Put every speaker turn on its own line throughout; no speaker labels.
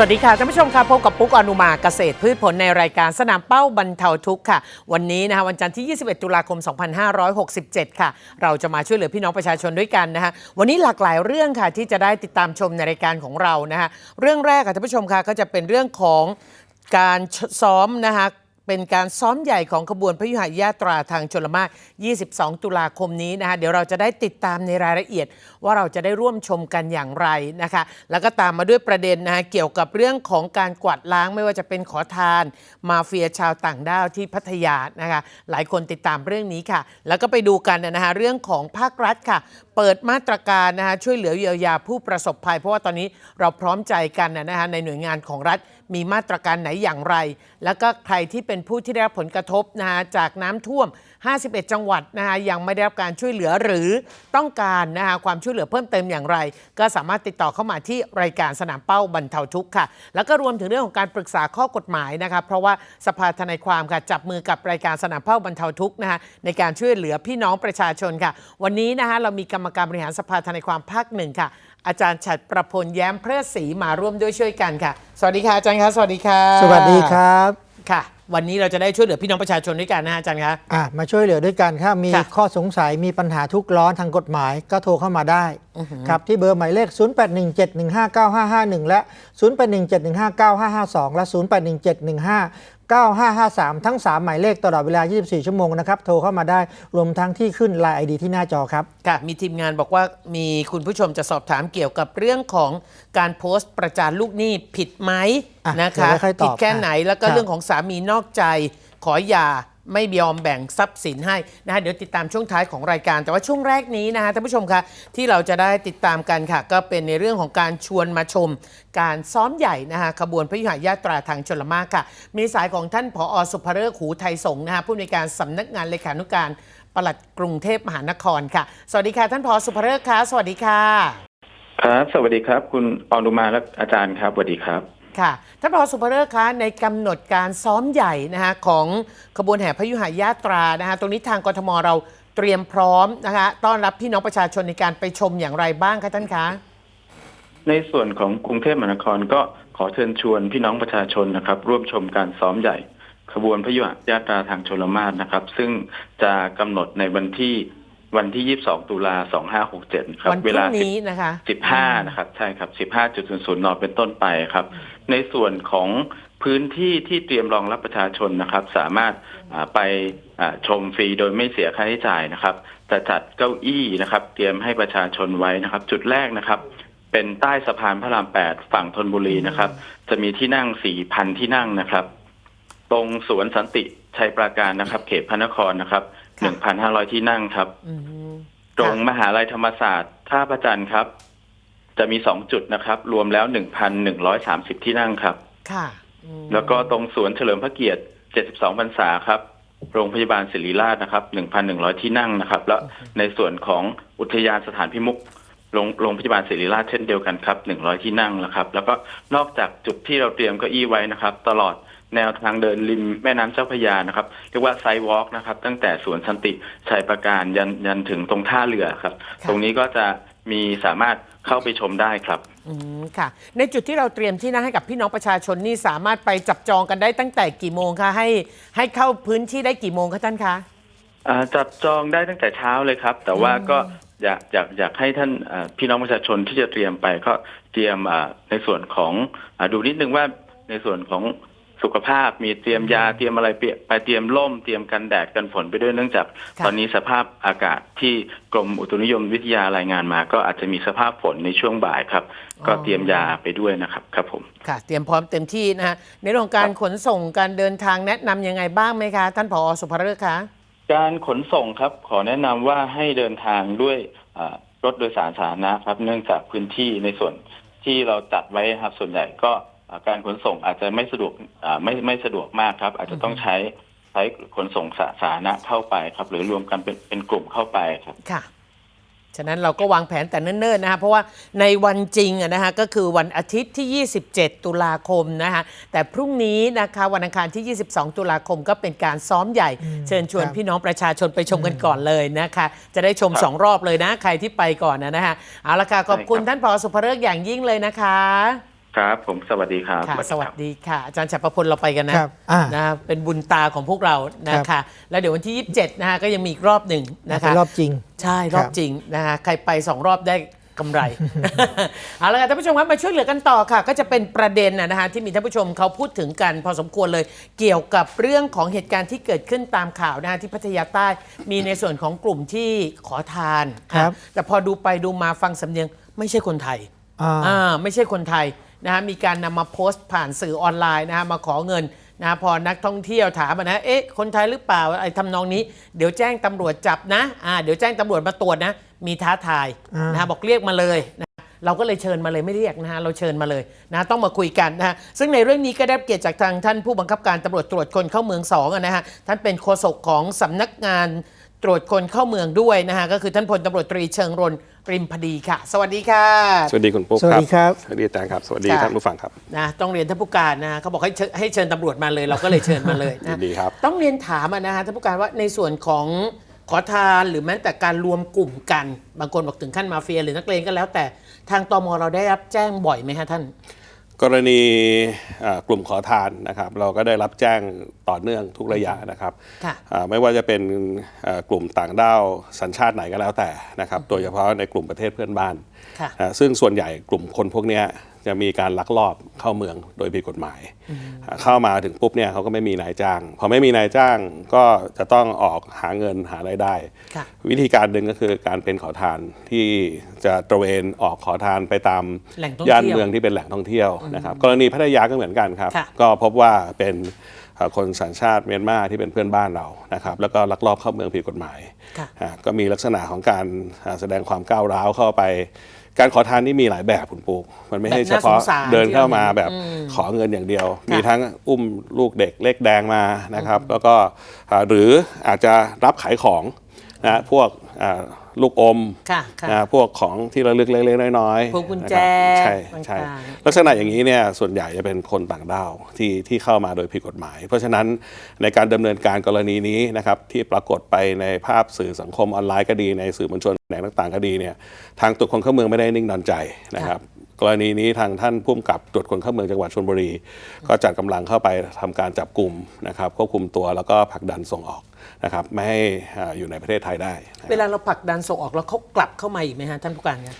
สวัสดีค่ะท่านผู้ชมค่ะพบกับปุ๊กอนุมาเกษตรพืชผลในรายการสนามเป้าบรรเทาทุกข์ค่ะ วันนี้นะคะวันจันทร์ที่ 21 ตุลาคม 2567 ค่ะ เราจะมาช่วยเหลือพี่น้องประชาชนด้วยกันนะคะวันนี้หลากหลายเรื่องค่ะที่จะได้ติดตามชมในรายการของเรานะคะเรื่องแรกค่ะท่านผู้ชมค่ะก็จะเป็นเรื่องของการซ้อมนะคะเป็นการซ้อมใหญ่ของขบวนพยุหยาตราทางชลมาร22 ตุลาคมนี้นะคะเดี๋ยวเราจะได้ติดตามในรายละเอียดว่าเราจะได้ร่วมชมกันอย่างไรนะคะ แล้วก็ตามมาด้วยประเด็นนะคะเกี่ยวกับเรื่องของการกวาดล้างไม่ว่าจะเป็นขอทาน มาเฟียชาวต่างด้าวที่พัทยานะคะ หลายคนติดตามเรื่องนี้ค่ะ แล้วก็ไปดูกันนะคะเรื่องของภาครัฐค่ะ เปิดมาตรการนะคะช่วยเหลือเยียวยาผู้ประสบภัย เพราะว่าตอนนี้เราพร้อมใจกันนะคะในหน่วยงานของรัฐมีมาตรการไหนอย่างไร แล้วก็ใครที่เป็นผู้ที่ได้รับผลกระทบนะคะจากน้ำท่วม51 จังหวัดนะคะยังไม่ได้รับการช่วยเหลือหรือต้องการนะคะความช่วยเหลือเพิ่มเติมอย่างไร ก็สามารถติดต่อเข้ามาที่รายการสนามเป้าบรรเทาทุกข์ค่ะ แล้วก็รวมถึงเรื่องของการปรึกษาข้อกฎหมายนะคะเพราะว่าสภาทนายความค่ะจับมือกับรายการสนามเป้าบรรเทาทุกข์นะคะในการช่วยเหลือพี่น้องประชาชนค่ะ วันนี้นะคะเรามีกรรมการบริหารสภาทนายความภาคหนึ่งค่ะ อาจารย์ฉัดประพลแย้มเพริศศรีมาร่วมด้วยช่วยกันค่ะ สวัสดีค่ะอาจารย์คะสวัสดีค่ะ
สวัสดีครับ
ค่ะ วันนี้เราจะได้ช่วยเหลือพี่น้องประชาชนด้วยกันนะฮะอาจารย์คะ
อะมาช่วยเหลือด้วยกันครับมี
ค่ะ
ข้อสงสัยมีปัญหาทุกข์ร้อนทางกฎหมายก็โทรเข้ามาได้ ครับที่เบอร์หมายเลข 0817159551 และ 0817159552 และ 0817159553 ทั้ง 3 หมายเลขตลอดเวลา 24 ชั่วโมงนะครับ โทรเข้ามาได้รวมทั้งที่ขึ้น Line ID ที่หน้าจอครับ
ค่ะมีทีมงานบอกว่ามีคุณผู้ชมจะสอบถามเกี่ยวกับเรื่องของการโพสต์ประจานลูกหนี้ผิดไหม
อะ
นะคะ
เดี๋ยวค่อยๆตอบ
ผิดแค่ไหน
อะ
แล้วก็
ครับ
เรื่องของสามีนอกใจขอหย่า ไม่ยอมแบ่งทรัพย์สินให้นะคะเดี๋ยวติดตามช่วงท้ายของรายการ แต่ว่าช่วงแรกนี้นะคะท่านผู้ชมคะที่เราจะได้ติดตามกันค่ะ ก็เป็นในเรื่องของการชวนมาชม การซ้อมใหญ่นะคะขบวนพยุหยาตราทางชลมารค่ะ มีสายของท่านผอสุภเริกหูไทยสงฆ์นะคะผู้ในวยการสำนักงานเลขานุการปลัดกรุงเทพมหานครค่ะ สวัสดีค่ะท่านผอสุภเริกค่ะสวัสดีค่ะ
ครับ สวัสดีครับ คุณออนุมาและอาจารย์ครับสวัสดีครับ
ค่ะท่านผอสุภเริกษ์คะในกำหนดการซ้อมใหญ่นะคะของขบวนแห่พยุหายาตรานะคะตรงนี้ทางกทมเราเตรียมพร้อมนะคะต้อนรับพี่น้องประชาชนในการไปชมอย่างไรบ้างคะท่านคะ
ในส่วนของกรุงเทพมหานครก็ขอเชิญชวนพี่น้องประชาชนนะครับ ร่วมชมการซ้อมใหญ่ ขบวนพยุหญาตราทางชลมารนะครับ ซึ่งจะกำหนดในวันที่วันที่ 22 ตุลา 2567 ครับ
วันพ
เว
รุ่
ลาง
นี้นะคะ
15 นะครับ ใช่ครับ 15.00 น เป็นต้นไปครับ ในส่วนของพื้นที่ที่เตรียมรองรับประชาชนนะครับ สามารถอ่าไปอ่าชมฟรีโดยไม่เสียค่าใช้จ่ายนะครับจะจัดเก้าอี้นะครับ เตรียมให้ประชาชนไว้นะครับ จุดแรกนะครับ เป็นใต้สะพานพระราม8ฝั่งธนบุรีนะครับ จะมีที่นั่ง4,000ที่นั่งนะครับ ตรงสวนสันติชัยปราการนะครับ เขตพระนครนะครับ
ค่ะ
1,500ที่นั่งครับ
อืม
ตรงมหาลัยธรรมศาสตร์ท่าพระจันทร์ครับ จะมีสองจุดนะครับ รวมแล้ว1,130ที่นั่งครับ
ค่ะอืม
แล้วก็ตรงสวนเฉลิมพระเกียรติ72พรรษาครับ โรงพยาบาลศิริราชนะครับ1,100ที่นั่งนะครับ แล้วในส่วนของอุทยานสถานพิมุขโรงโรงพยาบาลศิริราชเช่นเดียวกันครับ100ที่นั่งนะครับ แล้วก็นอกจากจุดที่เราเตรียมเก้าอี้ไว้นะครับ ตลอดแนวทางเดินริมแม่น้ำเจ้าพระยานะครับ เรียกว่าไซวอล์กนะครับ ตั้งแต่สวนสันติชัยประการยันยันถึงตรงท่าเรือครับ ตรงนี้ก็จะ มีสามารถเข้าไปชมได้ครับ
อืมค่ะ ในจุดที่เราเตรียมที่นั่งให้กับพี่น้องประชาชนนี่สามารถไปจับจองกันได้ตั้งแต่กี่โมงคะให้ให้เข้าพื้นที่ได้กี่โมงคะท่านคะ
อ่าจับจองได้ตั้งแต่เช้าเลยครับ แต่ว่าก็อยากอยากอยากให้ท่านอ่าพี่น้องประชาชนที่จะเตรียมไปก็เตรียมอ่าในส่วนของอาดูนิดนึงว่าในส่วนของ สุขภาพมีเตรียมยาเตรียมอะไรไปไปเตรียมร่มเตรียมกันแดดกันฝนไปด้วยเนื่องจาก
ค่ะ
ตอนนี้สภาพอากาศที่กรมอุตุนิยมวิทยารายงานมา ก็อาจจะมีสภาพฝนในช่วงบ่ายครับ ก็เตรียมยาไปด้วยนะครับครับผม
ค่ะ เตรียมพร้อมเต็มที่นะฮะในเรื่องของการขนส่งการเดินทางแนะนำยังไงบ้างไหมคะ ท่านผอสุภฤกษ์คะ
การขนส่งครับขอแนะนำว่าให้เดินทางด้วยอ่ารถโดยสารสาธารณะครับ เนื่องจากพื้นที่ในส่วนที่เราจัดไว้ครับส่วนใหญ่ก็อ่า การขนส่งอาจจะไม่สะดวกอ่าไม่ไม่สะดวกมากครับ อาจจะต้องใช้ใช้ขนส่งสาธารณะเข้าไปครับ หรือรวมกันเป็นเป็นกลุ่มเข้าไปครับ
ค่ะฉะนั้นเราก็วางแผนแต่เนิ่นๆนะคะเพราะว่าในวันจริงอะนะคะ ก็คือวันอาทิตย์ที่ 27 ตุลาคมนะคะแต่พรุ่งนี้นะคะวันอังคารที่ 22 ตุลาคมก็เป็นการซ้อมใหญ่ เชิญชวน
ครับ
พี่น้องประชาชนไปชมกันก่อนเลยนะคะ จะได้ชม
ครับ
2รอบเลยนะ ใครที่ไปก่อนนะนะคะเอาละค่ะขอบคุณ
ใช่ครับ
ท่านผอสุภฤกษ์อย่างยิ่งเลยนะคะ
ครับ ผมสวัสดีครับ
ค่ะส
ค
วั
รั
ส
บ
ดีค่ะ อาจารย์ฉัตรประพลเราไปกันนะครับ
อ่า
นะเป็นบุญตาของพวกเรานะ
ครั
คะ
บ
แล้วเดี๋ยววันที่ 27 นะคะก็ยังมีอีกรอบหนึ่งนะ
เป็
คะ
นรอบจริง
ใช่รอบ
ครับ
จริงนะคะใครไปสองรอบได้กำไร เอาละค่ะท่านผู้ชมครับมาช่วยเหลือกันต่อค่ะ ก็จะเป็นประเด็นนะนะคะที่มีท่านผู้ชมเขาพูดถึงกันพอสมควรเลย เกี่ยวกับเรื่องของเหตุการณ์ที่เกิดขึ้นตามข่าวนะคะที่พัทยาใต้มีในส่วนของกลุ่มที่ขอทาน
ครับ
อะแต่พอดูไปดูมาฟังสำเนียงไม่ใช่คนไทย
อ่า
อ่าไม่ใช่คนไทย นะฮะมีการนำมาโพสต์ผ่านสื่อออนไลน์นะฮะมาขอเงินนะฮะพอนักท่องเที่ยวถามมานะเอ๊ะคนไทยหรือเปล่าไอ้ทำนองนี้เดี๋ยวแจ้งตำรวจจับนะอ่าเดี๋ยวแจ้งตำรวจมาตรวจนะ มีท้าทาย
อ่าน
นะฮะบอกเรียกมาเลยนะเราก็เลยเชิญมาเลยไม่เรียกนะฮะเราเชิญมาเลยนะต้องมาคุยกันนะฮะซึ่งในเรื่องนี้ก็ได้รับเกียรติจากทางท่านผู้บังคับการตำรวจตรวจคนเข้าเมืองสองอะนะฮะท่านเป็นโฆษกของสำนักงาน ตรวจคนเข้าเมืองด้วยนะฮะก็คือท่านพลตำรวจตรีเชิงรนริมพดีค่ะ สวัสดีค่ะ
สวัสดีคุณปุ๊ก
สวัสดีครับ
สวัสดีอาจารย์ครับ สวัสดี
ค่ะ
ท่านผู้ฟังครับ
นะต้องเรียนท่านผู้การนะเขาบอกให้เชิญให้เชิญตำรวจมาเลย เราก็เลยเชิญมาเลยนะ
ยินดีครับ
ต้องเรียนถามอะนะฮะท่านผู้การว่าในส่วนของขอทานหรือแม้แต่การรวมกลุ่มกัน บางคนบอกถึงขั้นมาเฟียหรือนักเลงก็แล้วแต่ทางตมเราได้รับแจ้งบ่อยไหมฮะท่าน
กรณีเอ่อกลุ่มขอทานนะครับเราก็ได้รับแจ้งต่อเนื่องทุกระยะนะครับ
ค่ะ
อ่าไม่ว่าจะเป็นเอ่อกลุ่มต่างด้าวสัญชาติไหนก็แล้วแต่นะครับโดยเฉพาะในกลุ่มประเทศเพื่อนบ้าน
ค่ะ
อ่าซึ่งส่วนใหญ่กลุ่มคนพวกเนี้ย จะมีการลักลอบเข้าเมืองโดยผิดกฎหมายอ่าเข้ามาถึงปุ๊บเนี่ยเขาก็ไม่มีนายจ้าง พอไม่มีนายจ้างก็จะต้องออกหาเงินหารายได้
ค่ะ
วิธีการหนึ่งก็คือการเป็นขอทานที่จะตระเวนออกขอทานไปตาม
แหล่งท่องเที่ยว
ย่านเมืองที่เป็นแหล่งท่องเที่ยวนะครับกรณีพัทยาก็เหมือนกันครับ
ค่ะ
ก็พบว่าเป็นเอ่อคนสัญชาติเมียนมาที่เป็นเพื่อนบ้านเรานะครับ แล้วก็ลักลอบเข้าเมืองผิดกฎหมาย
ค่ะ
อ่าก็มีลักษณะของการอ่าแสดงความก้าวร้าวเข้าไป การขอทานนี่มีหลายแบบคุณปุ๊กมันไม่ใช่
แบบ
เฉ
น่า
พาะ
สงสาร
เดินเข้ามา
ที่เราเห็น
แบบ
อืม
ขอเงินอย่างเดียว
ค่ะ
มีทั้งอุ้มลูกเด็กเล็กแดงมานะครับ แล้วก็อ่าหรืออาจจะรับขายของนะพวกอ่า ลูกอม
ค่ะค่ะ
นะพวกของที่ระลึกเล็กๆน้อยๆ
พวกกุญแจ
นะครับใช่ใช่
ต่างๆ
ลักษณะอย่างนี้เนี่ยส่วนใหญ่จะเป็นคนต่างด้าวที่ที่เข้ามาโดยผิดกฎหมาย เพราะฉะนั้นในการดำเนินการกรณีนี้นะครับที่ปรากฏไปในภาพสื่อสังคมออนไลน์ก็ดีในสื่อมวลชนแหล่งต่างๆก็ดีเนี่ยทางตรวจคนเข้าเมืองไม่ได้นิ่งนอนใจนะครับ กรณีนี้ทางท่านผู้กำกับตรวจคนเข้าเมืองจังหวัดชลบุรี ก็จัดกำลังเข้าไปทำการจับกลุ่มนะครับควบคุมตัวแล้วก็ผลักดันส่งออกนะครับไม่ให้อ่าอยู่ในประเทศไทยได้นะครับ
เวลาเราผลักดันส่งออกแล้วเขากลับเข้ามาอีกไหมฮะท่านผู้การครับ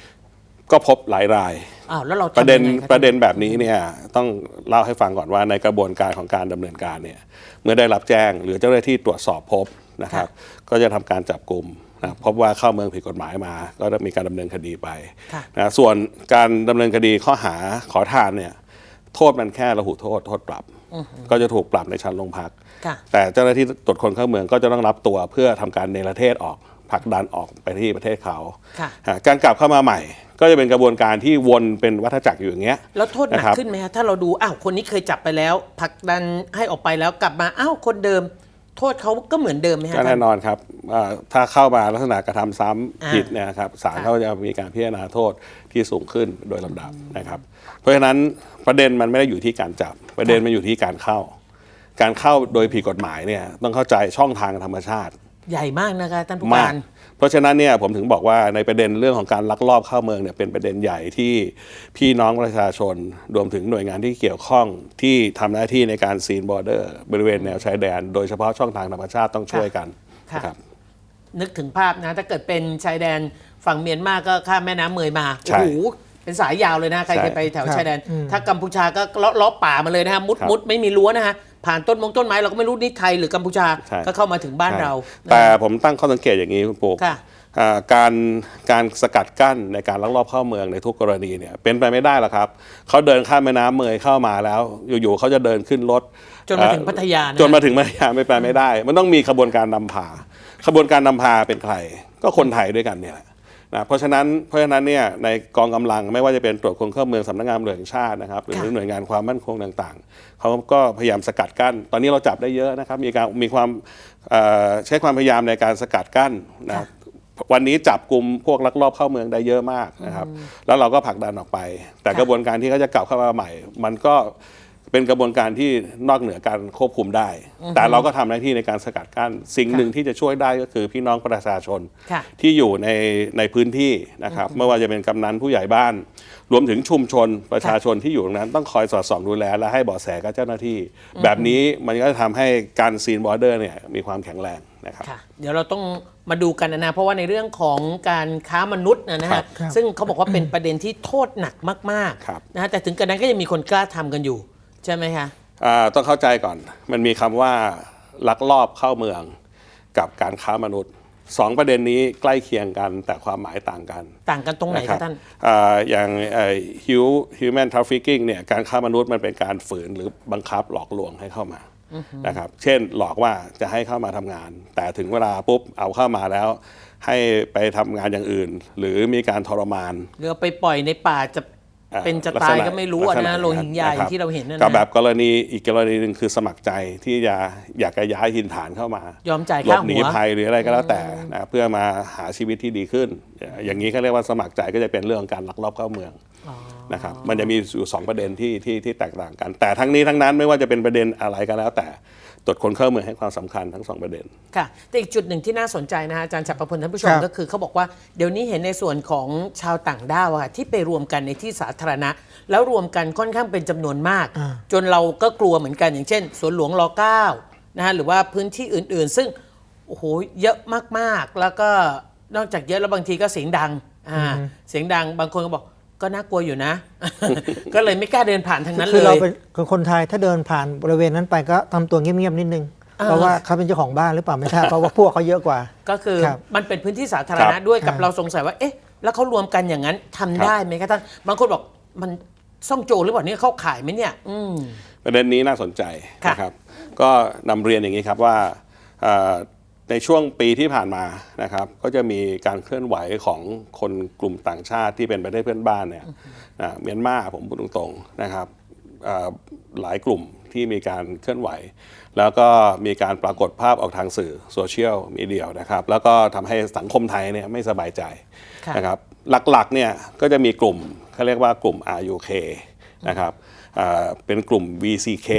ก็พบหลายราย
อ้าวแล้วเราทำ
ประเด็น
ยังไงคบ
ประเด็นแบบนี้เนี่ยต้องเล่าให้ฟังก่อนว่าในกระบวนการของการดำเนินการเนี่ยเมื่อได้รับแจ้งหรือเจ้าหน้าที่ตรวจสอบพบนะครับ ก็จะทำการจับกลุ่ม นะพบว่าเข้าเมืองผิดกฎหมายมา ก็จะมีการดำเนินคดีไป
ค่ะ
นะส่วนการดำเนินคดีข้อหาขอทานเนี่ยโทษมันแค่ระหุโทษโทษปรับ ก็จะถูกปรับในชั้นโรงพัก
ค่ะ
แต่เจ้าหน้าที่ตรวจคนเข้าเมืองก็จะต้องรับตัวเพื่อทำการเนรเทศออกผลักดันออกไปที่ประเทศเขา
ค่ะ
อ่าการกลับเข้ามาใหม่ ก็จะเป็นกระบวนการที่วนเป็นวัฏจักรอยู่อย่างเงี้ย
แล้วโทษหนัก
นะครับ
ขึ้นไหมฮะถ้าเราดูอ้าวคนนี้เคยจับไปแล้วผลักดันให้ออกไปแล้วกลับมาอ้าวคนเดิม โทษเขาก็เหมือนเดิมไหมฮะ
ก็
ท่า
แน่
น
นอนครับอ่าถ้าเข้ามาลักษณะกระทำซ้ำ
อ่า
ผิดเนี่ยนะครับศาล
ค่ะ
เขาจะมีการพิจารณาโทษที่สูงขึ้นโดยลำดับนะครับ เพราะฉะนั้นประเด็นมันไม่ได้อยู่ที่การจับ ประเด็นมันอยู่ที่การเข้า การเข้าโดยผิดกฎหมายเนี่ยต้องเข้าใจช่องทางธรรมชาติ
ใหญ่มากนะคะท่านผู้
มา
การ
ก เพราะฉะนั้นเนี่ยผมถึงบอกว่าในประเด็นเรื่องของการลักลอบเข้าเมืองเนี่ยเป็นประเด็นใหญ่ที่พี่น้องประชาชนรวมถึงหน่วยงานที่เกี่ยวข้องที่ทำหน้าที่ในการซีนบอร์เดอร์บริเวณแนวชายแดน โดยเฉพาะช่องทางธรรมชาติต้องช่วยกัน
ค่ะ
นะครับ
นึกถึงภาพนะถ้าเกิดเป็นชายแดนฝั่งเมียนมาก็ข้ามแม่น้ำเมยมา
ใช่
โอ้โหเป็นสายยาวเลยนะใคร
ใช่
เคยไปแถว
ครับ
ชายแดน
อืม
ถ้ากัมพูชาก็เลาะเลาะป่ามาเลยนะฮะมุด
ครับ
มุดไม่มีรั้วนะฮะ ผ่านต้นมงต้นไม้เราก็ไม่รู้นี่ไทยหรือกัมพูชา
ใช่
ก็เข้ามาถึงบ้าน
ใช่
เรา
แต่ผมตั้งข้อสังเกตอย่างนี้คุณปู
ค่ะ
อ่าการการสกัดกั้นในการลักลอบเข้าเมืองในทุกกรณีเนี่ยเป็นไปไม่ได้หรอกครับเขาเดินข้ามแม่น้ำเมยเข้ามาแล้ว อยู่ๆเขาจะเดินขึ้นรถ
จนมาถึง
เอ่อ
พัทยานะ
จนมาถึงพัทยาไม่ไปไม่ได้ มันต้องมีขบวนการนำพาขบวนการนำพาเป็นใคร ก็คนไทยด้วยกันเนี่ยแหละ นะเพราะฉะนั้นเพราะฉะนั้นเนี่ยในกองกำลังไม่ว่าจะเป็นตรวจคนเข้าเมืองสำนักงานตำรวจแห่งชาตินะครับหรือ
ค่ะ
หน่วยงานความมั่นคงต่างๆเขาก็พยายามสกัดกั้น ตอนนี้เราจับได้เยอะนะครับมีการมีความเอ่อใช้ความพยายามในการสกัดกั้นนะ
ค่ะ
วันนี้จับกลุ่มพวกลักลอบเข้าเมืองได้เยอะมากนะครับ แล้วเราก็ผลักดันออกไป แต่
ค่ะ
กระบวนการที่เขาจะกลับเข้ามาใหม่ มันก็ เป็นกระบวนการที่นอกเหนือการควบคุมได้ แต่เราก็ทำหน้าที่ในการสกัดกั้น สิ่งหนึ่งที่จะช่วยได้ก็คือพี่น้องประชาชน
ค่ะ
ที่อยู่ในในพื้นที่นะครับไม่ว่าจะเป็นกำนันผู้ใหญ่บ้าน รวมถึงชุมชนประชาชนที่อยู่ตรงนั้นต้องคอยสอดส่องดูแลและให้เบาะแสกับเจ้าหน้าที่ แบบนี้มันก็จะทำให้การซีนบอร์เดอร์เนี่ยมีความแข็งแรงนะครับ
ค่ะเดี๋ยวเราต้องมาดูกันนะนะเพราะว่าในเรื่องของการค้ามนุษย์นะนะ
ครั
ฮะ
บ
ครับ
ซึ่งเขาบอกว่าเป็นประเด็นที่โทษหนักมาก
ครับ
ๆนะฮะแต่ถึงกระนั้นก็ยังมีคนกล้าทำกันอยู่ใช่ไหมคะ
อ่าต้องเข้าใจก่อน มันมีคำว่าลักลอบเข้าเมืองกับการค้ามนุษย์สองประเด็นนี้ใกล้เคียงกันแต่ความหมายต่างกัน
ต่างกันตรงไหน
นะ
คะท่าน
อ่าอย่างฮิว human trafficking เนี่ยการค้ามนุษย์มันเป็นการฝืนหรือบังคับหลอกลวงให้เข้ามานะครับเช่นหลอกว่าจะให้เข้ามาทำงาน แต่ถึงเวลาปุ๊บเอาเข้ามาแล้ว ให้ไปทำงานอย่างอื่น หรือมีการทรมาน
เรือไปปล่อยในป่าจะ
อ่อ
เป็นจะ
ลั
ตาย
ษณ
ก็ไม่รู้อะ
ลักษณ
นะโลหิงญาะอ
ค
ย่างที่เราเห็นนะ
กับ
นะ
แบบกรณีอีกกรณีหนึ่งคือสมัครใจที่จะอยากจะย้ายถิ่นฐานเข้ามา
ยอมจ่าย
หล
ค่า
บหนี
หัว
ภัยหรืออะไรก็แล้วแต่นะเพื่อมาหาชีวิตที่ดีขึ้น อย่างนี้เขาเรียกว่าสมัครใจก็จะเป็นเรื่องของการลักลอบเข้าเมือง นะครับมันจะมีอยู่สองประเด็นที่ที่ที่แตกต่างกัน แต่ทั้งนี้ทั้งนั้นไม่ว่าจะเป็นประเด็นอะไรก็แล้ว แต่ตรวจคนเข้าเมืองให้ความสำคัญทั้งสองประเด็น
ค่ะแต่อีกจุดหนึ่งที่น่าสนใจนะฮะอาจารย์จักรพลท่านผู้ชม
ครับ
ก็คือเขาบอกว่าเดี๋ยวนี้เห็นในส่วนของชาวต่างด้าวอะค่ะที่ไปรวมกันในที่สาธารณะ แล้วรวมกันค่อนข้างเป็นจำนวนมาก
อ่า
จนเราก็กลัวเหมือนกันอย่างเช่น สวนหลวงรเก้านะฮะหรือว่าพื้นที่อื่นๆ ซึ่งโอ้โหเยอะมากๆ แล้วก็นอกจากเยอะแล้วบางทีก็เสียงดังอ่าเสียงดังบางคนก็บอก ก็น่ากลัวอยู่นะ ก็เลยไม่กล้าเดินผ่านทางนั้น
คือ
เล
เรา
ย
เป็นคนไทยถ้าเดินผ่านบริเวณนั้นไปก็ทำตัวเงียบๆนิดนึง
อ่า
เพราะว่าเขาเป็นเจ้าของบ้านหรือเปล่าไม่ทราบเพราะว่าพวกเขาเยอะกว่า
ก็คือ
ครับ
มันเป็นพื้นที่สาธารณะ
ครับ
ด้วยกับ
ครับ
เราสงสัยว่า เอ๊ะ แล้วเขารวมกันอย่างนั้นทำได้ไหมคะท่านบางคนบอกมันซ่องโจรหรือเปล่าเนี่ยเข้าขายไหมเนี่ย อืม
ประเด็นนี้น่าสนใจ
ค่ะ
นะครับ ก็นำเรียนอย่างนี้ครับว่าเอ่อ ในช่วงปีที่ผ่านมานะครับ ก็จะมีการเคลื่อนไหวของคนกลุ่มต่างชาติที่เป็นประเทศเพื่อนบ้านเนี่ยนะเมียนมาผมพูดตรงๆนะครับเอ่อหลายกลุ่มที่มีการเคลื่อนไหว แล้วก็มีการปรากฏภาพออกทางสื่อโซเชียลมีเดียนะครับ แล้วก็ทำให้สังคมไทยเนี่ยไม่สบายใจ
ค่ะ
นะครับหลักๆเนี่ยก็จะมีกลุ่มเขาเรียกว่ากลุ่ม RUK นะครับอ่าเป็นกลุ่ม VCK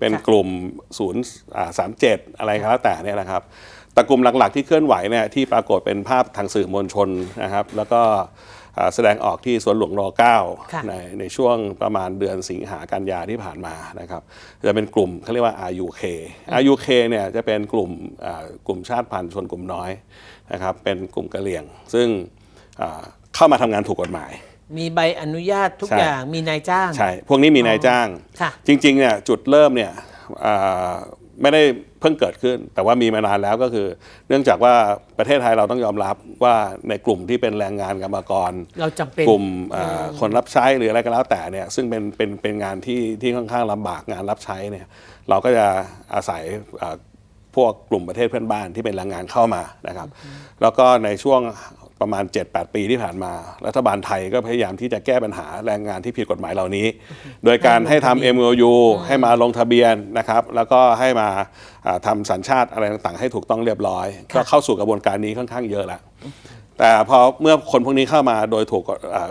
เป็นกลุ่ม0 3 7อะไรก็แล้วแต่เนี่ยนะครับแต่กลุ่มหลักๆที่เคลื่อนไหวเนี่ยที่ปรากฏเป็นภาพทางสื่อมวลชนนะครับ แล้วก็อ่าแสดงออกที่สวนหลวงร
ค่ะ
9ในในช่วงประมาณเดือนสิงหากันยาที่ผ่านมานะครับจะเป็นกลุ่มเขาเรียกว่า RUK RUK เนี่ยจะเป็นกลุ่มอ่ากลุ่มชาติพันธุ์ชนกลุ่มน้อยนะครับเป็นกลุ่มกะเหรี่ยง ซึ่งอ่าเข้ามาทำงานถูกกฎหมาย
มีใบอนุญาตทุก
ใช่
อย่างมีนายจ้าง
ใช่ พวกนี้มีนายจ้าง
ค่ะ
จริงๆเนี่ยจุดเริ่มเนี่ยอ่าไม่ได้เพิ่งเกิดขึ้น แต่ว่ามีมานานแล้วก็คือ เนื่องจากว่าประเทศไทยเราต้องยอมรับว่าในกลุ่มที่เป็นแรงงานกรรมกร
เราจำเป็น
กลุ่มอ่าคนรับใช้หรืออะไรก็แล้วแต่เนี่ยซึ่งเป็นเป็นเป็นงานที่ที่ค่อนข้างลำบากงานรับใช้เนี่ยเราก็จะอาศัยอ่าพวกกลุ่มประเทศเพื่อนบ้านที่เป็นแรงงานเข้ามานะครับ แล้วก็ในช่วง ประมาณ 7-8 ปีที่ผ่านมา รัฐบาลไทยก็พยายามที่จะแก้ปัญหาแรงงานที่ผิดกฎหมายเหล่านี้ โดยการให้ทำ MOU ให้มาลงทะเบียนนะครับ แล้วก็ให้มาอ่าทำสัญชาติอะไรต่างๆ ให้ถูกต้องเรียบร้อย ก็เข้าสู่กระบวนการนี้ค่อนข้างเยอะแล้วแต่พอเมื่อคนพวกนี้เข้ามาโดยถูก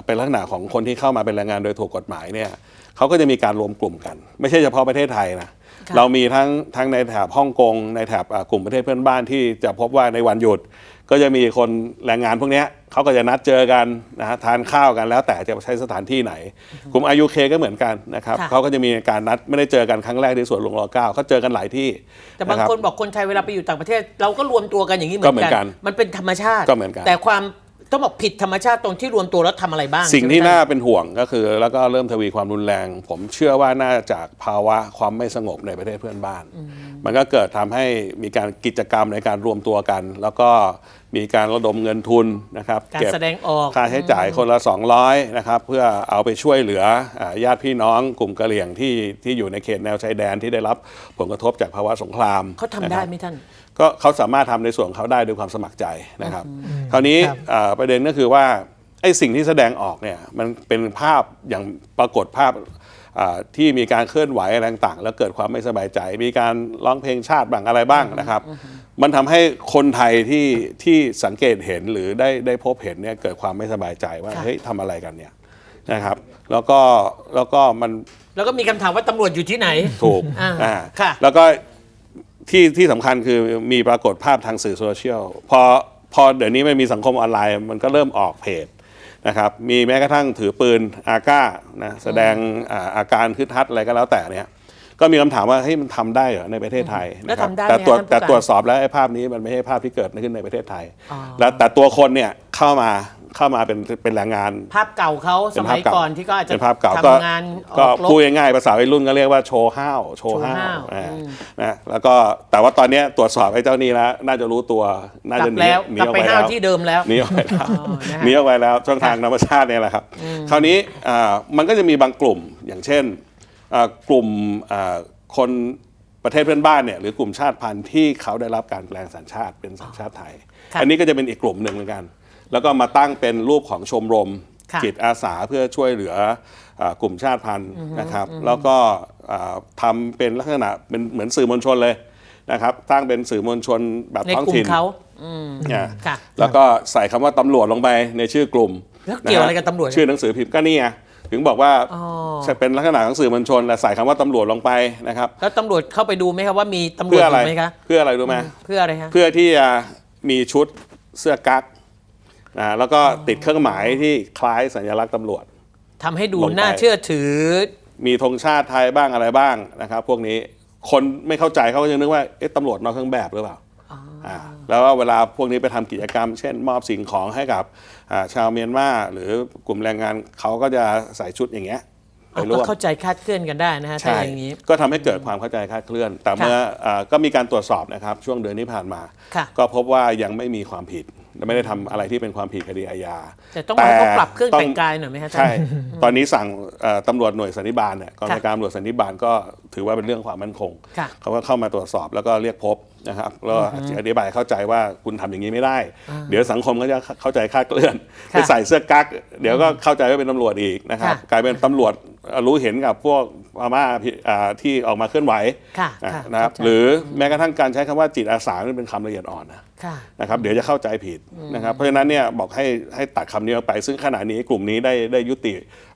เป็นลักษณะของคนที่เข้ามาเป็นแรงงานโดยถูกกฎหมายเนี่ยเขาก็จะมีการรวมกลุ่มกัน ไม่ใช่เฉพาะประเทศไทยนะเรามีทั้งทั้งในแถบฮ่องกงในแถบกลุ่มประเทศเพื่อนบ้านที่จะพบว่าในวันหยุด ก็จะมีคนแรงงานพวกเนี้ยเขาก็จะนัดเจอกันนะฮะทานข้าวกันแล้วแต่จะใช้สถานที่ไหน กลุ่มอายุเคก็เหมือนกันนะครับ
ค่ะ
เขาก็จะมีการนัดไม่ได้เจอกันครั้งแรกที่สวนหลวงรเก้าเขาเจอกันหลายที่
แต่บางะ
รับ
คนบอกคนไทยเวลาไปอยู่ต่างประเทศ เราก็รวมตัวกันอย่างนี้เหมื
ก็
อน
เหมือนกั
กันนมันเป็นธรรมชาติ
ก็เหมือนกัน
แต่ความ ต้องบอกผิดธรรมชาติตรงที่รวมตัวแล้วทำอะไรบ้าง
สิ่งที่
ใช่ไหม
น่า
ท่
เป็นห่วงก็คือ แล้วก็เริ่มทวีความรุนแรง ผมเชื่อว่าน่าจากภาวะความไม่สงบในประเทศเพื่อนบ้าน มันก็เกิดทำให้มีการกิจกรรมในการรวมตัวกัน แล้วก็มีการระดมเงินทุนนะครับ
การ
เก็บ
แสดงออก
ค่าใช้จ่ายคนละ 200นะครับเพื่อเอาไปช่วยเหลืออ่าญาติพี่น้องกลุ่มกะเหรี่ยงที่ที่อยู่ในเขตแนวชายแดนที่ได้รับผลกระทบจากภาวะสงคราม
เขาทำได้ไหมท่าน
ก็เขาสามารถทำในส่วนของเขาได้ด้วยความสมัครใจนะครับ คราวนี้
ครับ
อ่าประเด็นก็คือว่าไอ้สิ่งที่แสดงออกเนี่ยมันเป็นภาพอย่างปรากฏภาพอ่าที่มีการเคลื่อนไหวอะไรต่าง ๆ แล้วเกิดความไม่สบายใจ มีการร้องเพลงชาติบ้างอะไรบ้างนะครับ มันทำให้คนไทยที่ที่สังเกตเห็นหรือได้ได้พบเห็นเนี่ยเกิดความไม่สบายใจว่า
ค่ะ
เฮ้ยทำอะไรกันเนี่ยนะครับ แล้วก็แล้วก็มัน
แล้วก็มีคำถามว่าตำรวจอยู่ที่ไหน
ถูก
อ่า
อ่า
ค่ะ
แล้วก็ ที่ที่สำคัญคือมีปรากฏภาพทางสื่อโซเชียลพอพอเดี๋ยวนี้มันมีสังคมออนไลน์ มันก็เริ่มออกเพจนะครับมีแม้กระทั่งถือปืนอาก้านะแสดงอาอาการคึดฮัดอะไรก็แล้วแต่เนี่ยก็มีคำถามว่าเฮ้ยมันทำได้เหรอในประเทศไทย
แล้ว
นะครับ
ทำได้ไหม
แต่ตรวจ
ท่านผู้การ
แต่ตรวจสอบแล้วไอ้ภาพนี้มันไม่ใช่ภาพที่เกิดขึ้นในประเทศไทย
อ๋อ
แล้วแต่ตัวคนเนี่ยเข้ามา เข้ามาเป็นเป็นแรงงาน
ภาพเก่าเขาส
เป็น
มั
ภาพ
ย
เก่า
ก่อนที่ก็อาจจะ
เป็นภาพเก่าก็
ทำงานอ
ก็
อกรบ
พูดง่ายๆภาษาวัยรุ่นก็เรียกว่าโชว์ห้าวโชว์ห้า
โชว์ห้าวว
อ่า
อืม
นะแล้วก็แต่ว่าตอนเนี้ยตรวจสอบไอ้เจ้านี่แล้ว น่าจะรู้ตัวน่าก
ลั
จะ
บ
หนี
แล้ว
หนี
กลับ
ออก
ไป
ไป
ห้า
แล้วว
ที่เดิมแล้ว
หนีออกไปแล้ว
อ๋อนะฮะ
หนีออกไปแล้วช่องทางธรรมชาติเนี่ยแหละครับ คราวนี้อ่ามันก็จะมีบางกลุ่มอย่างเช่นอ่ากลุ่มอ่าคนประเทศเพื่อนบ้านเนี่ยหรือกลุ่มชาติพันธุ์ที่เขาได้รับการแปลงสัญชาติเป็นสัญชาติไทย
ครับ
อันนี้ก็จะเป็นอีกกลุ่มหนึ่งเหมือนกัน แล้วก็มาตั้งเป็นรูปของชมรม
ค่ะ
จิตอาสาเพื่อช่วยเหลืออากลุ่มชาติพันธุ์นะครับ แล้วก็อ่าทำเป็นลักษณะเป็นเหมือนสื่อมวลชนเลยนะครับตั้งเป็นสื่อมวลชนแบบ
ใน
ท้อง
กลุ่
ถิ่
ม
น
เขาอืม
อ่า
ค่ะ
แล้วก็ใส่คำว่าตำรวจลงไปในชื่อกลุ่ม
แล้วเกี่ยวอะไรกับ
นฮ
ตำรวจ
ชื่อหนังสือพิมพ์ก็นี่ไงถึงบอกว่า
อ๋อ
จะเป็นลักษณะของสื่อมวลชนแต่ใส่คำว่าตำรวจลงไปนะครับ
แล้วตำรวจเข้าไปดูไหมครับว่ามีตำรว
เพื่
จ
อ
อ
อะไร
ยู่ไหมคะ
เพื่ออะไรรู้ไหม
เพื่ออะไรฮะ
เพื่อที่จะมีชุดเสื้อกั๊ก นะแล้วก็ติดเครื่องหมายที่คล้ายสัญลักษณ์ตำรวจ
ทำให้ดู
ลงไป
น่าเชื่อถือ
มีธงชาติไทยบ้างอะไรบ้างนะครับพวกนี้คนไม่เข้าใจเขาก็จะนึกว่าเอ๊ะตำรวจนอกเครื่องแบบหรือเปล่าาแล้วว่าเวลาพวกนี้ไปทำกิจกรรม เช่นมอบสิ่งของให้กับอ่าชาวเมียนมาหรือกลุ่มแรงงานเขาก็จะใส่ชุดอย่างเงี้ยไป
เอา
ร่
ก็
วม
เข้าใจคลาดเคลื่อนกันได้นะฮะถ้า
ใช่
อย่างนี้
ก็ทำให้เกิดความเข้าใจคลาดเคลื่อน แต่เมื่ออ่าก็มีการตรวจสอบนะครับ ช่วงเดือนที่ผ่านมา
ค่ะ
ก็พบว่ายังไม่มีความผิดและ ไม่ได้ทำอะไรที่เป็นความผิดคดีอาญา
แต่ต้องมาเขาปรับเครื่องแต่งกายหน่อยไหมฮะท่าน
ใช่ ตอนนี้สั่งเอ่อตำรวจหน่วยสันนิบาลเนี่ยกอง
ค่ะ
บัญชาการตำรวจสันนิบาลก็ถือว่าเป็นเรื่องความมั่นคง
ค่ะ
เขาก็เข้ามาตรวจสอบแล้วก็เรียกพบนะครับแล้วก็อธิบายเข้าใจว่าคุณทำอย่างนี้ไม่ได้ เดี๋ยวสังคมก็จะเข้าใจคลาดเคลื่อน
ค่ะ
ไปใส่เสื้อกั๊กเดี๋ยวก็เข้าใจว่าเป็นตำรวจอีกนะครับ
ค่ะ
กลายเป็นตำรวจรู้เห็นกับพวกพม่าอ่าที่ออกมาเคลื่อนไหว
ค่ะ
นะ
ค่ะ
นะครับ
เข้าใจ
หรือแม้กระทั่งการใช้คำว่าจิตอาสานี่เป็นคำละเอียดอ่อนนะ
ค่ะ
นะครับเดี๋ยวจะเข้าใจผิดนะครับเพราะฉะนั้นเนี่ยบอกให้ให้ตัดคำนี้ออกไป ซึ่งขณะนี้กลุ่มนี้ได้ได้ยุติ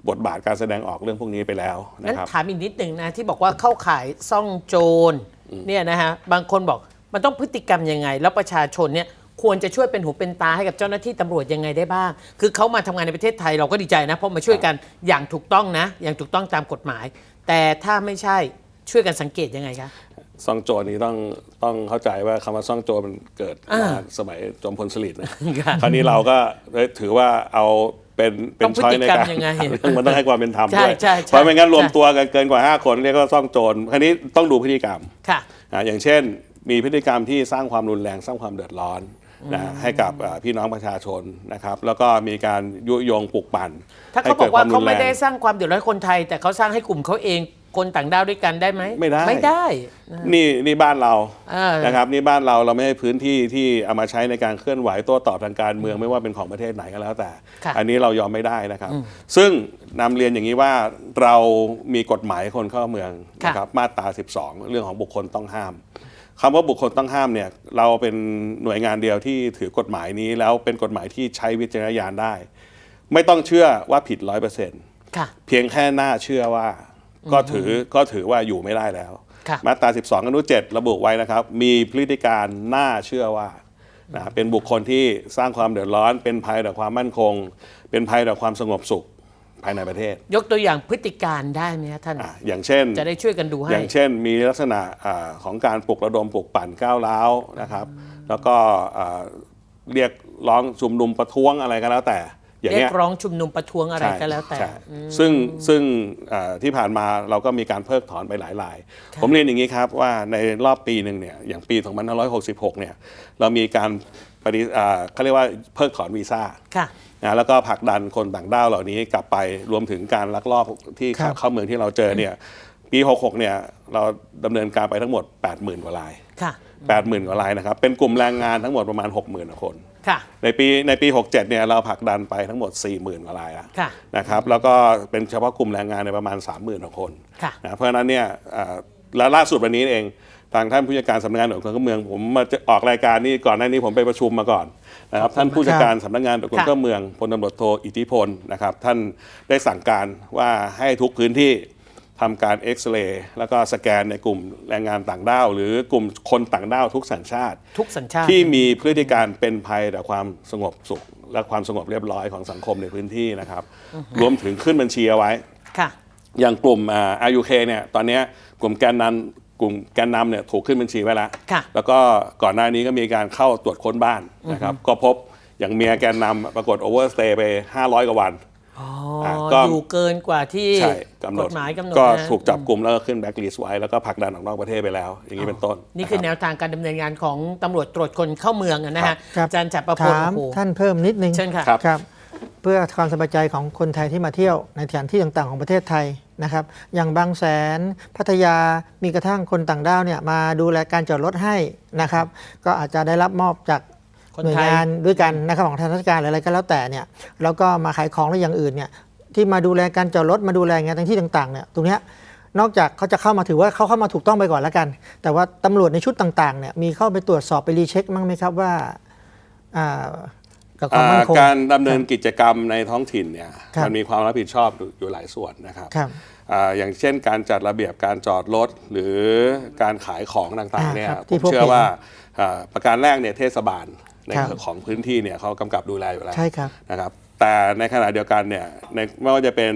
บทบาทการแสดงออกเรื่องพวกนี้ไปแล้วนะ
งั้น
ครับ
ถามอีกนิดหนึ่งนะที่บอกว่าเข้าขายซ่องโจรเนี่ยนะฮะบางคนบอกมันต้องพฤติกรรมยังไง แล้วประชาชนเนี่ยควรจะช่วยเป็นหูเป็นตาให้กับเจ้าหน้าที่ตำรวจยังไงได้บ้าง คือเขามาทำงานในประเทศไทยเราก็ดีใจนะเพราะมาช่วยกันอย่างถูกต้องนะ อย่างถูกต้องตามกฎหมาย แต่ถ้าไม่ใช่ช่วยกันสังเกตยังไงคะ
ซ่องโจรนี้ต้องต้องเข้าใจว่าคำว่าซ่องโจรมันเกิด
อ่า
มาสมัยจอมพลสฤษดิ์นะคราวนี้เราก็เลยถือว่าเอาเป็นเป็น
ต้อง
ช้อย
พฤติ
ใน
กรรม
การ
ยังไง
มันต้องให้ความเป็นธรรม
ใช่
ด้วย
ใช่ใช่
เพราะไม่งั้นรวม
ใช่
ตัวกันเกินกว่า 5 คนเรียกว่าซ่องโจรคราวนี้ต้องดูพฤติกรรม
ค่ะ
อ่าอย่างเช่น มีพฤติกรรมที่สร้างความรุนแรงสร้างความเดือดร้อนนะให้กับอ่าพี่น้องประชาชนนะครับ แล้วก็มีการยุยงปลุกปั่น
ถ้าเขาบอกว่า
ให้
เขา
ด
ไม่
คว
ได้
รุนแรง
สร้างความเดือดร้อนให้คนไทย แต่เขาสร้างให้กลุ่มเขาเอง คนต่างด้าวด้วยกันได้ไหม
ไม่ได้
ไม่ได้
นี่นี่บ้านเรา
เออ
นะครับนี่บ้านเราเราไม่ให้พื้นที่ที่เอามาใช้ในการเคลื่อนไหวโต้ตอบทางการเมืองไม่ว่าเป็นของประเทศไหนก็แล้วแต่
ค่ะ
อันนี้เรายอมไม่ได้นะครับ ซึ่งนำเรียนอย่างนี้ว่าเรามีกฎหมายคนเข้าเมืองนะครับมาตรา 12 เรื่องของบุคคลต้องห้ามคำว่าบุคคลต้องห้ามเนี่ยเราเป็นหน่วยงานเดียวที่ถือกฎหมายนี้ แล้วเป็นกฎหมายที่ใช้วิจารณญาณได้ ไม่ต้องเชื่อว่าผิดร้อยเปอร์เซ็นต์
ค่ะ
เพียงแค่น่าเชื่อว่า ก็ถือก็ถือว่าอยู่ไม่ได้แล้ว
ค่ะ
มาตรา 12อนุ7ระบุไว้นะครับ มีพฤติการน่าเชื่อว่านะเป็นบุคคลที่สร้างความเดือดร้อน เป็นภัยต่อความมั่นคง เป็นภัยต่อความสงบสุขภายในประเทศ
ยกตัวอย่างพฤติการได้ไหมฮะท่าน
อะอย่างเช่น
จะได้ช่วยกันดูให้
อย่างเช่นมีลักษณะอาของการปลุกระดมปลุกปั่นก้าวร้าวนะครับ แล้วก็อ่าเรียกร้องชุมนุมประท้วงอะไรก็แล้วแต่ อย่าง
เรีย
เงี้ย
กร้องชุมนุมประท้วงอะไรก็แล้วแต่
ใช่ซึ่งซึ่งเอ่อที่ผ่านมาเราก็มีการเพิกถอนไปหลายราย
ค่ะ
ผมเรียนอย่างนี้ครับว่าในรอบปีหนึ่งเนี่ยอย่างปี 2566 เนี่ยเรามีการปฏิอ่าเขาเรียกว่าเพิกถอนวีซ่า
ค่ะ
นะแล้วก็ผลักดันคนต่างด้าวเหล่านี้กลับไปรวมถึงการลักลอบที่
ครั
เข้า
บ
เข้าเมืองที่เราเจอเนี่ยปี 66 เนี่ยเราดำเนินการไปทั้งหมด 80,000 กว่าราย
ค่ะ
80,000 กว่ารายนะครับ เป็นกลุ่มแรงงานทั้งหมดประมาณ 60,000กว่าคน
ค่ะ
ในปีในปี 67 เนี่ยเราผลักดันไปทั้งหมด 40,000กว่ารายแล้ว
ค่ะ
นะครับแล้วก็เป็นเฉพาะกลุ่มแรงงานในยประมาณ 30,000กว่าคน
ค่ะ
นะเพราะฉะนั้นเนี่ยเอ่อและล่าสุดวันนี้เอง ทางท่านผู้จัดการสำนักงานตรวจคนเข้าเมือง ผมมาจะออกรายการนี้ก่อนหน้านี้ผมไปประชุมมาก่อนนะครับท่านผู้จัดการสำนักงานตรวจคน
ค่ะ
เข้าเมืองพลตำรวจโทอิทธิพลนะครับท่านได้สั่งการว่าให้ทุกพื้นที่ ทำการเอ็กซเรย์แล้วก็สแกนในกลุ่มแรงงานต่างด้าว หรือกลุ่มคนต่างด้าวทุกสัญชาติ
ทุกสัญชาติ
ที่มีพฤติการเป็นภัยต่อความสงบสุข และความสงบเรียบร้อยของสังคมในพื้นที่นะครับ รวมถึงขึ้นบัญชีเอาไว้
ค่ะ
อย่างกลุ่มอายุเคเนี่ยตอนเนี้ยกลุ่มแกนนำกลุ่มแกนนำเนี่ยถูกขึ้นบัญชีไว้แล้ว
ค่ะ
แล้วก็ก่อนหน้านี้ก็มีการเข้าตรวจค้นบ้านนะครับก็พบอย่างเมียแกนนำปรากฏโอเวอร์สเตย์ไป 500กว่าวัน
อ๋อ
อะ ก็
อยู่เกินกว่าที่
ใช่กำหน
ก
ด
ฎหมายกำหนด
ก็
นะ
ถูกจับกลุ่มแล้วก็ขึ้นแบ็กลิสต์ไว้ แล้วก็ผลักดันออกนอกประเทศไปแล้ว อย่างนี้เป็นต้น
นี่คือ
นะ
แน
รับ
วทางการดำเนินงานของตำรวจตรวจคนเข้าเมืองอะนะฮะ
ครับ
อาจารย์จัดประพล
ถาม
โอ้โห
ท่านเพิ่มนิดนึง
เชิญค่ะ
ครับ
ครับ เพื่อความสบายใจของคนไทยที่มาเที่ยวในสถานที่ต่างๆของประเทศไทยนะครับอย่างบางแสนพัทยามีกระทั่งคนต่างด้าวเนี่ยมาดูแลการจอดรถให้นะครับ ก็อาจจะได้รับมอบจาก
คน
หน่วย
ไทย
งานด้วยกันนะครับของทางราชการหรืออะไรก็แล้วแต่เนี่ยแล้วก็มาขายของหรืออย่างอื่นเนี่ยที่มาดูแลการจอดรถมาดูแลงานที่ต่างๆเนี่ยตรงเนี้ยนอกจากเขาจะเข้ามาถือว่าเขาเข้ามาถูกต้องไปก่อนแล้วกัน แต่ว่าตำรวจในชุดต่างๆเนี่ยมีเข้าไปตรวจสอบไปรีเช็คมั้งไหมครับว่าอ่ากับความมั่นคง
อ่าการดำเนินกิจกรรมในท้องถิ่นเนี่ย
ครับ
มันมีความรับผิดชอบอยู่อยู่หลายส่วนนะครับ
ครับ
อ่าอย่างเช่นการจัดระเบียบการจอดรถหรือการขายของต่างๆเนี่ย
อ่าครับ
ผ
ที่
ม
พบ
เชื่อ
เห็น
ว่าอ่าประการแรกเนี่ยเทศบาล ใน
ครับ
ของพื้นที่เนี่ยเขากำกับดูแลอยู่แล้ว
ใช่ครับ
นะครับแต่ในขณะเดียวกันเนี่ยในไม่ว่าจะเป็น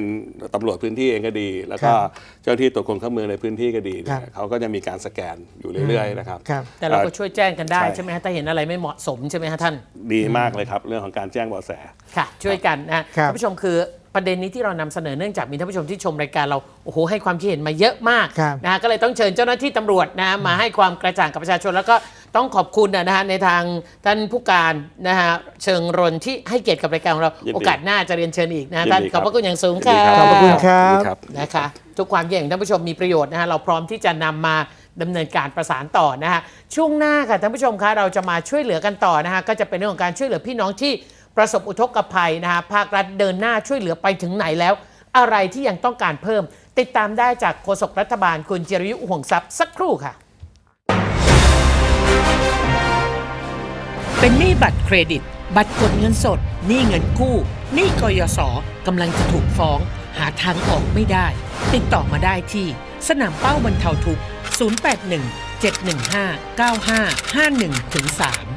ตำรวจพื้นที่เองก็ดี แล้วก็
ครับ
เจ้าหน้าที่ตรวจคนเข้าเมืองในพื้นที่ก็ดีเนี่
ครั
ย
บ
เขาก็จะมีการสแกนอยู่เรื่อยๆนะครับ
ครับ
แต่เราก็ช่วยแจ้งกันได้
ใช่
ใช่ไหมฮะถ้าเห็นอะไรไม่เหมาะสมใช่ไหมฮะท่าน
ดีมากเลยครับ เรื่องของการแจ้งเบาะแส
ค่ะ ช่วยกันนะฮะ
ครับ
ท่านผู้ชมคือประเด็นนี้ที่เรานำเสนอเนื่องจากมีท่านผู้ชมที่ชมรายการเราโอ้โหให้ความคิดเห็นมาเยอะมาก
ครับ
นะฮะก็เลยต้องเชิญเจ้าหน้าที่ตำรวจนะฮะมาให้ความกระจ่างกับประชาชน แล้วก็ ต้องขอบคุณนะฮะในทางท่านผู้การนะฮะเชิงรนที่ให้เกียรติกับรายการของเรา
ยินดี
โอกาสหน้าจะเรียนเชิญอีกนะฮะ
ยินดี
ท่าน
ครับ
ขอบพระคุณอย่างสูง
ยิน
ค่ะ
ดี
ขอบพระคุณครับ
ยินดีครับ
นะคะทุกความคิดเห็นของท่านผู้ชมมีประโยชน์นะฮะเราพร้อมที่จะนำมาดำเนินการประสานต่อนะฮะช่วงหน้าค่ะท่านผู้ชมคะเราจะมาช่วยเหลือกันต่อนะฮะก็จะเป็นเรื่องของการช่วยเหลือพี่น้องที่ประสบอุทกภัยนะฮะภาครัฐเดินหน้าช่วยเหลือไปถึงไหนแล้ว อะไรที่ยังต้องการเพิ่ม ติดตามได้จากโฆษกรัฐบาลคุณจิรยุห่วงทรัพย์สักครู่ค่ะ เป็นหนี้บัตรเครดิต บัตรกดเงินสด หนี้เงินกู้ หนี้กยศกำลังจะถูกฟ้อง หาทางออกไม่ได้ ติดต่อมาได้ที่ สนามเป้าบรรเทาทุกข์ 081 715 9551ถึง3